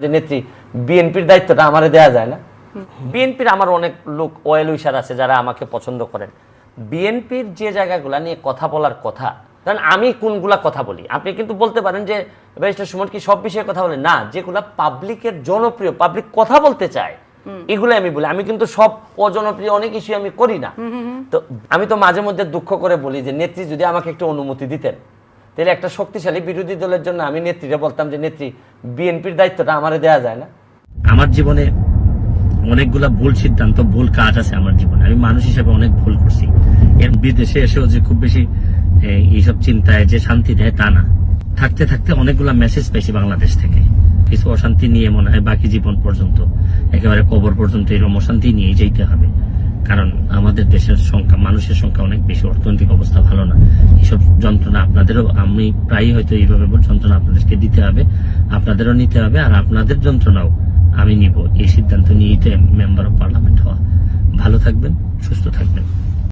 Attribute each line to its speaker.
Speaker 1: যে নেত্রী বিএনপির দায়িত্বটা আমারে দেয়া যায় না? বিএনপির আমার অনেক লোক ওয়েল উইশার আছে যারা আমাকে পছন্দ করেন। বিএনপির যে জায়গাগুলো নিয়ে কথা বলার কথা কারণ আমি কোনগুলা কথা বলি? আপনি কিন্তু বলতে পারেন যে ব্যারিস্টার সুমন কি সব বিষয়ে কথা বলে? না যেগুলা পাবলিকের জনপ্রিয় পাবলিক কথা বলতে চায় এগুলো আমি বলি। আমি কিন্তু সব অজনপ্রিয় অনেক ইস্যু আমি করি না। তো আমি তো মাঝে মধ্যে দুঃখ করে বলি যে নেত্রী যদি আমাকে একটু অনুমতি দিতেন। তাহলে একটা শক্তিশালী বিরোধী দলের জন্য আমি নেত্রীরা বলতাম যে, নেত্রী, বিএনপির দায়িত্বটা আমারে দেয়া যায় না।
Speaker 2: আমার জীবনে অনেকগুলা ভুল সিদ্ধান্ত, ভুল কাজ আছে আমার জীবনে। আমি মানুষ হিসেবে অনেক ভুল করছি। এর বিদেশে এসেও যে খুব বেশি এইসব চিন্তায় যে শান্তি দেয় তা না। থাকতে থাকতে অনেকগুলা মেসেজ পেয়েছি বাংলাদেশ থেকে। কিছু অশান্তি নিয়ে মনে হয় বাকি জীবন পর্যন্ত, একেবারে কবর পর্যন্ত এরকম অশান্তি নিয়ে যেতে হবে। কারণ আমাদের দেশের সংখ্যা, মানুষের সংখ্যা অনেক বেশি, অর্থনৈতিক অবস্থা ভালো না। যন্ত্রণা আপনাদেরও, আমি প্রায়ই হয়তো এইভাবে যন্ত্রণা আপনাদেরকে দিতে হবে, আপনাদেরও নিতে হবে, আর আপনাদের যন্ত্রণাও আমি নিব। এই সিদ্ধান্ত নিয়েই মেম্বার অফ পার্লামেন্ট হওয়া। ভালো থাকবেন, সুস্থ থাকবেন।